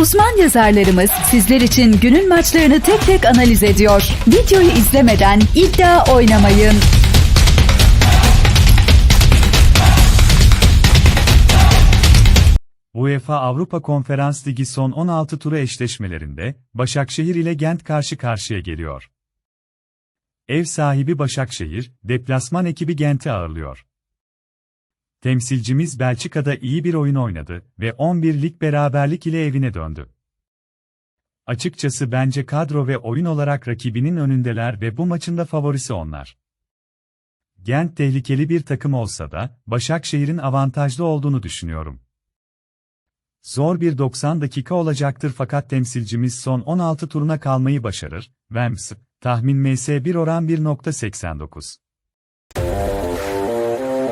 Uzman yazarlarımız sizler için günün maçlarını tek tek analiz ediyor. Videoyu izlemeden iddia oynamayın. UEFA Avrupa Konferans Ligi son 16 turu eşleşmelerinde Başakşehir ile Gent karşı karşıya geliyor. Ev sahibi Başakşehir, deplasman ekibi Gent'i ağırlıyor. Temsilcimiz Belçika'da iyi bir oyun oynadı ve 11 lig beraberlik ile evine döndü. Açıkçası bence kadro ve oyun olarak rakibinin önündeler ve bu maçın da favorisi onlar. Gent tehlikeli bir takım olsa da Başakşehir'in avantajlı olduğunu düşünüyorum. Zor bir 90 dakika olacaktır fakat temsilcimiz son 16 turuna kalmayı başarır. Vems, tahmin MS1 oran 1.89.